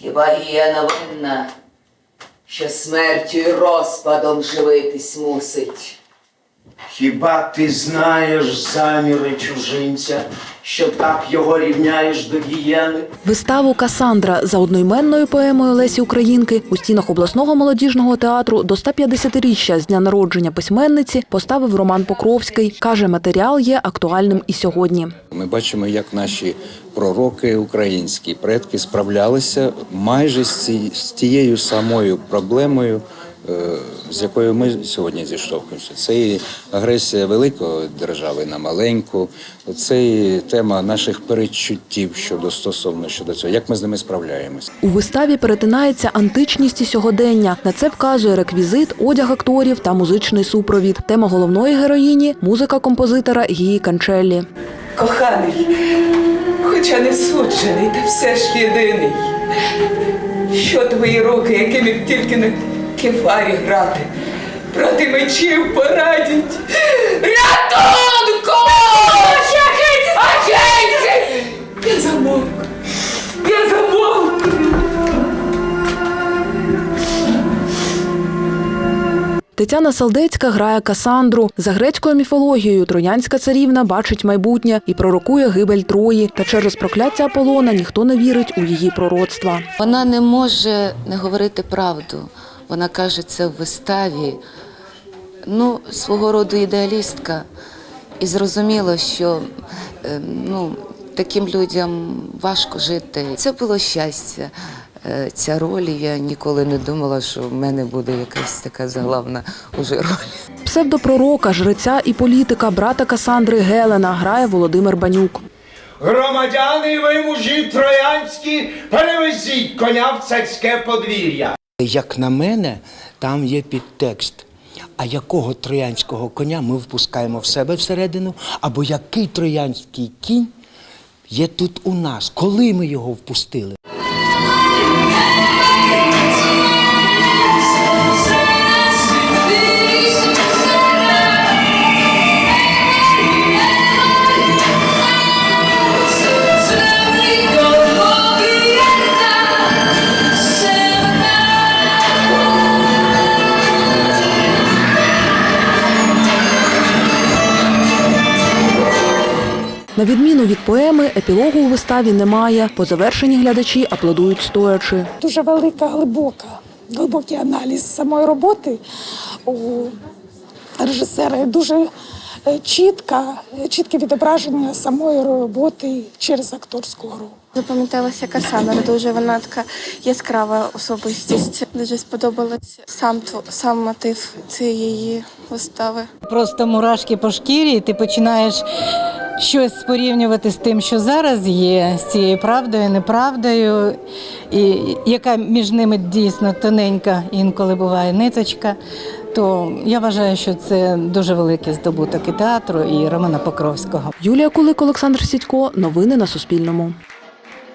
Хіба гієна винна, що смертю і розпадом живитись мусить? Хіба ти знаєш заміри чужинця, що так його рівняєш до гієни? Виставу Касандра за одноіменною поемою Лесі Українки у стінах обласного молодіжного театру до 150-річчя з дня народження письменниці поставив Роман Покровський. Каже, матеріал є актуальним і сьогодні. Ми бачимо, як наші пророки українські предки справлялися майже з, ці, з тією самою проблемою, з якою ми сьогодні зіштовхуємося. Це і агресія великої держави на маленьку, це і тема наших передчуттів щодо стосовно щодо цього, як ми з ними справляємося. У виставі перетинається античність і сьогодення. На це вказує реквізит, одяг акторів та музичний супровід. Тема головної героїні музика композитора Гії Канчеллі. Коханий, хоча не суджений, та все ж єдиний. Що твої руки, якими б тільки на кефарі грати, проти мечів порадять. Рятунку! Агенці! Я замовк. Я замовк. Тетяна Салдецька грає Касандру. За грецькою міфологією троянська царівна бачить майбутнє і пророкує гибель Трої. Та через прокляття Аполлона ніхто не вірить у її пророцтва. Вона не може не говорити правду. Вона каже це в виставі. Ну, свого роду ідеалістка. І зрозуміло, що е, ну, таким людям важко жити. Це було щастя. е, Ця роль, я ніколи не думала, що в мене буде якась така заглавна уже роль. Псевдопророка, жреця і політика брата Касандри Гелена грає Володимир Банюк. Громадяни ви мужі троянські, перевезіть коня в царське подвір'я. Як на мене, там є підтекст. А якого троянського коня ми впускаємо в себе всередину, або який троянський кінь є тут у нас, коли ми його впустили? На відміну від поеми, епілогу у виставі немає. По завершенні глядачі аплодують стоячи. дуже велика, глибока, глибокий аналіз самої роботи у режисера дуже е, чітка, чітке відображення самої роботи через акторську гру. Запам'яталася Касандра, дуже вона така яскрава особистість. Дуже сподобалась сам сам мотив цієї вистави. Просто мурашки по шкірі, і ти починаєш щось порівнювати з тим, що зараз є, з цією правдою, неправдою, і яка між ними дійсно тоненька інколи буває ниточка. То я вважаю, що це дуже великий здобуток і театру, і Романа Покровського. Юлія Кулик, Олександр Сідько. Новини на Суспільному.